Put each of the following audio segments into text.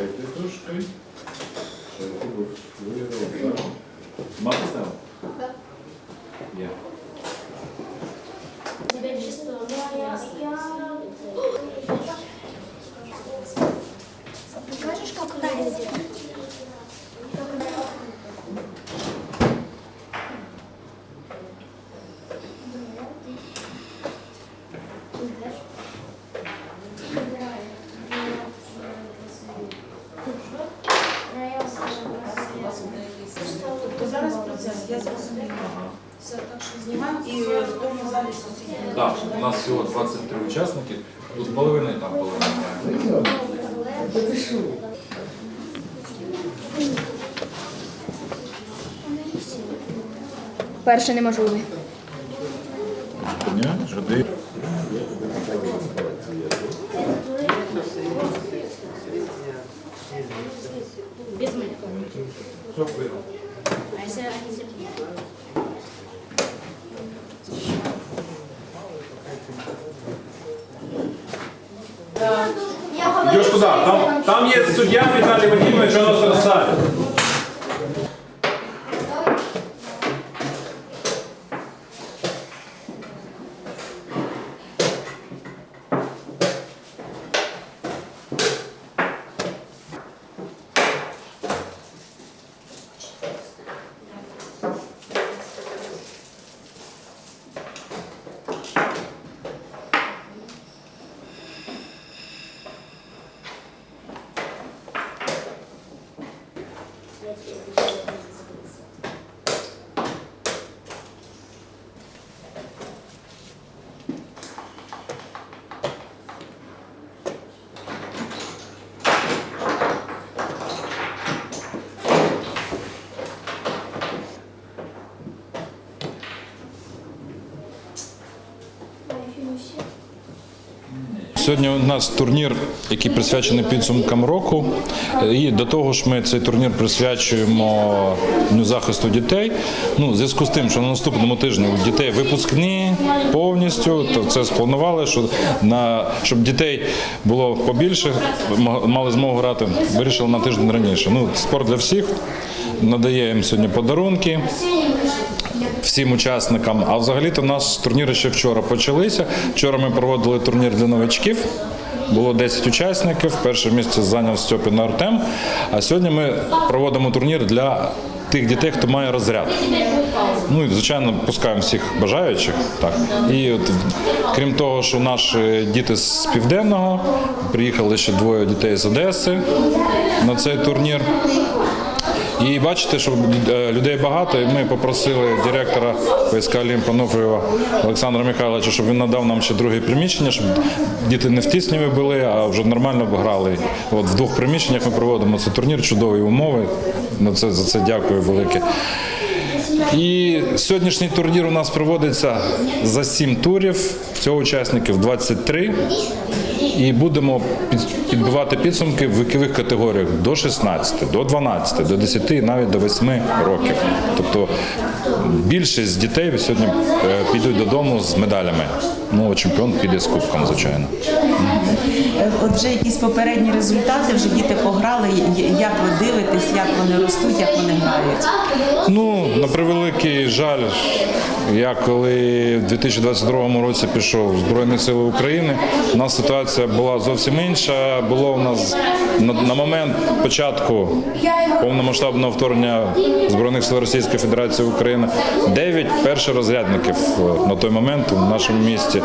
Перекритушкою. Знімаємо і в тому залі. Так, у нас всього 23 учасники, тут половина і там половина. Перше неможливе. Ні, жди. Без малька. Там, суддя Віталій Вадимович, он нас Сьогодні у нас турнір, який присвячений підсумкам року. І до того ж, ми цей турнір присвячуємо Дню захисту дітей. Ну, в зв'язку з тим, що на наступному тижні у дітей випускні повністю, то це спланували, що на щоб дітей було побільше, мали змогу грати. Вирішили на тиждень раніше. Ну, спорт для всіх. Надає їм сьогодні подарунки всім учасникам. А взагалі-то у нас турніри ще вчора почалися. Вчора ми проводили турнір для новачків. Було 10 учасників. Перше місце зайняв Стьопін Артем. А сьогодні ми проводимо турнір для тих дітей, хто має розряд. Ну і звичайно пускаємо всіх бажаючих. Так і от крім того, що наші діти з південного приїхали ще двоє дітей з Одеси на цей турнір. І бачите, що е, людей багато, і ми попросили директора ПСК Олімпа Нуфрієва Олександра Михайловича, щоб він надав нам ще друге приміщення, щоб діти не в тісніві були, а вже нормально б грали. От в двох приміщеннях ми проводимо цей турнір, чудові умови. Ну, це, за це дякую велике. І сьогоднішній турнір у нас проводиться за 7 турів, всього учасників 23. І будемо під- підбивати підсумки в вікових категоріях до 16, до 12, до 10 і навіть до 8 років. Тобто більшість дітей сьогодні е, підуть додому з медалями. Ну, чемпіон піде з кубком, звичайно. Е, От вже якісь попередні результати, вже діти пограли. Як ви дивитесь, як вони ростуть, як вони грають? Ну, на превеликий жаль, я коли в 2022 році пішов в Збройні Сили України, у нас ситуація була зовсім інша. Було у нас на, момент початку повномасштабного вторгнення Збройних сил Російської Федерації України 9 першорозрядників е, на той момент у нашому місті.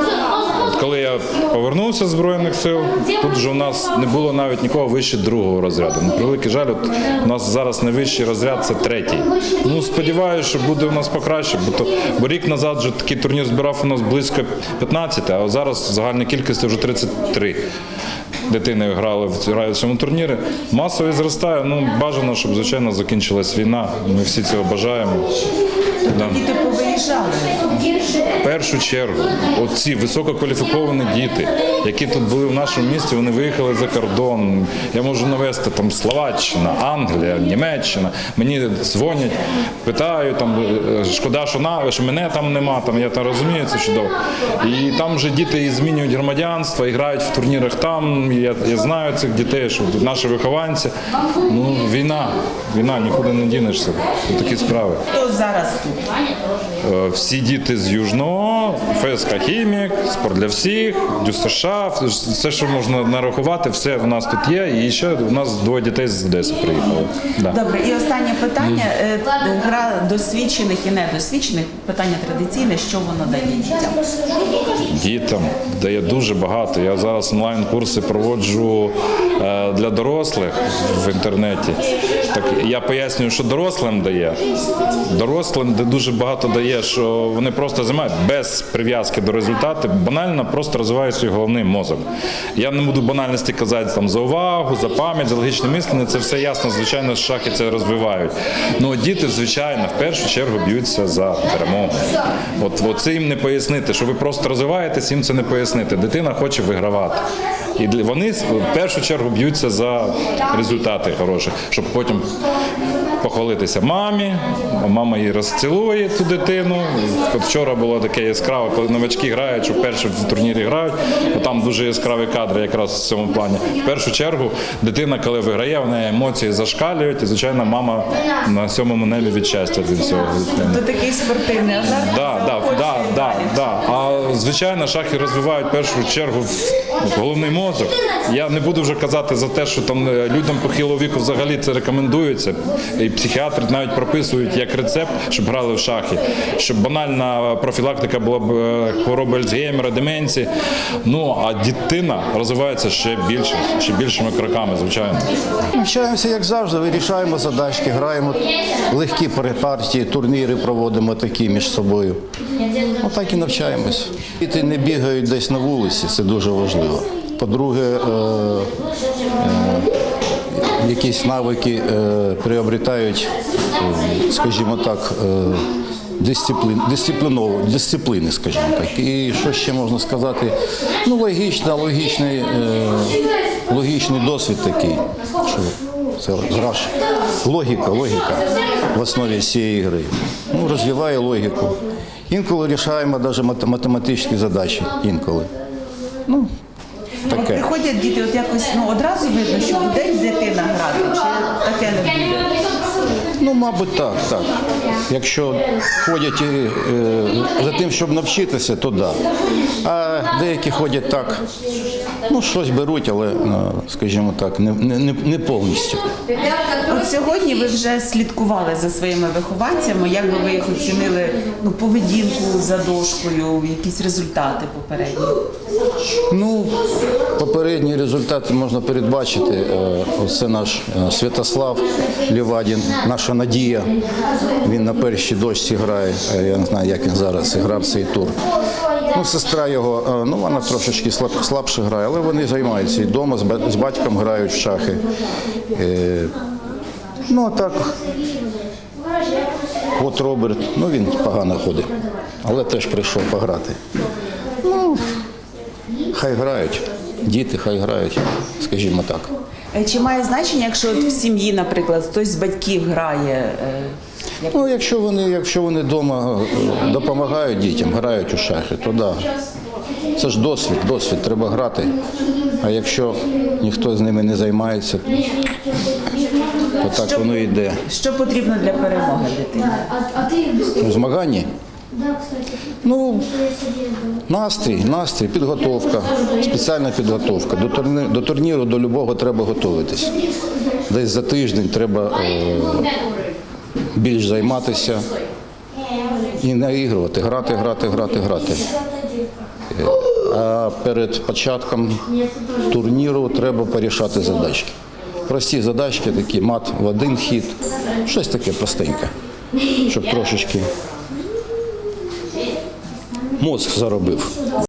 Коли я повернувся з Збройних сил, тут вже у нас не було навіть нікого вище другого розряду. На превеликий жаль, от у нас зараз найвищий розряд це третій. Ну сподіваюся, що буде у нас покраще, бо то рік назад вже такий турнір збирав у нас близько 15, а зараз загальна кількість вже 33 дитини грали в цьому турнірі. Масовість зростає. Ну бажано, щоб звичайно закінчилась війна. Ми всі цього бажаємо. Да. Діти повиїжджали. В першу чергу, оці висококваліфіковані діти, які тут були в нашому місті, вони виїхали за кордон. Я можу навести там Словаччина, Англія, Німеччина. Мені дзвонять, питають там, е, шкода, що на що мене там нема. Там я там розумію це чудово. І там вже діти і змінюють громадянство, і грають в турнірах там. І Я, я знаю цих дітей, що наші вихованці. Ну війна, війна, нікуди не дінешся. Такі справи. Хто зараз тут? Е, Всі діти з Южного, ФСК Хімік, спорт для всіх, ДЮСШ, все, що можна нарахувати, все в нас тут є. І ще у нас двоє дітей з Одеси приїхали. Да. Добре, і останнє питання. Е, Гра досвідчених і недосвідчених. Питання традиційне, що воно дає дітям? Дітям дає дуже багато. Я зараз онлайн-курси проводжу е, для дорослих в інтернеті. Так я пояснюю, що дорослим дає. Дорослим де дуже багато дає, що вони просто займають без прив'язки до результату, банально просто розвивають свій головний мозок. Я не буду банальності казати там за увагу, за пам'ять, за логічне мислення. Це все ясно, звичайно, шахи це розвивають. Ну діти, звичайно, в першу чергу б'ються за перемогу. От, от це їм не пояснити, що ви просто розвиваєтесь, їм це не пояснити. Дитина хоче вигравати. І вони в першу чергу б'ються за результати хороші, щоб потім похвалитися мамі, мама її розцілує ту дитину. От вчора було таке яскраве, коли новачки грають, що вперше в турнірі грають, а там дуже яскраві кадри якраз в цьому плані. В першу чергу дитина, коли виграє, в неї емоції зашкалюють, і звичайно, мама на сьомому небі від щастя від цього. То такий спортивний азарт. Да, да, да, да, да. А звичайно, шахи розвивають в першу чергу головний мозок. Я не буду вже казати за те, що там е, людям похилого віку взагалі це рекомендується. І психіатри навіть прописують як рецепт, щоб грали в шахи, щоб банальна профілактика була б е, хвороби Альцгеймера, деменції. Ну а дитина розвивається ще більше, ще більшими кроками, звичайно. Навчаємося, як завжди, вирішаємо задачки, граємо легкі партії, турніри проводимо такі між собою. Отак і навчаємось. Діти не бігають десь на вулиці, це дуже важливо. По-друге, е, е, якісь навики е, приобретають, скажімо так, дисциплін, дисциплінову, дисципліни, скажімо так. І що ще можна сказати? Ну, логічна, логічний, логічний досвід такий. Що це граш. Логіка, логіка в основі цієї гри. Ну, розвиває логіку. Інколи рішаємо навіть математичні задачі. Інколи. Ну, От таке. приходять діти, от якось ну одразу видно, що день дитина грати, чи таке не буде. Ну, мабуть, так, так. Якщо ходять е, за тим, щоб навчитися, то да. А деякі ходять так, ну, щось беруть, але, ну, скажімо так, не, не, не- повністю. От сьогодні ви вже слідкували за своїми вихованцями, як би ви їх оцінили ну, поведінку за дошкою, якісь результати попередні. Ну, попередні результати можна передбачити. Е, Оце наш е, Святослав Лівадін, наша надія. Він на першій дошці грає. Е, Я не знаю, як він зараз грав цей тур. Ну, сестра його, е, ну вона трошечки слаб, слабше грає, але вони займаються і вдома, з батьком грають в шахи. Е, Ну, а так. От Роберт, ну він погано ходить, але теж прийшов пограти. Хай грають, діти хай грають, скажімо так. Е, Чи має значення, якщо от в сім'ї, наприклад, хтось з батьків грає? е, Ну, якщо вони, якщо вони вдома допомагають дітям, грають у шахи, то да. Це ж досвід, досвід, треба грати. А якщо ніхто з ними не займається, то так воно йде. Що потрібно для перемоги дитини? У змаганні Ну, настрій, настрій, підготовка, спеціальна підготовка. До турніру, до турніру до любого треба готуватись. Десь за тиждень треба е, більш займатися і наігрувати, грати, грати, грати, грати. Е, А перед початком турніру треба порішати задачки. Прості задачки, такі мат в один хід, щось таке простеньке, щоб трошечки мозк заробив.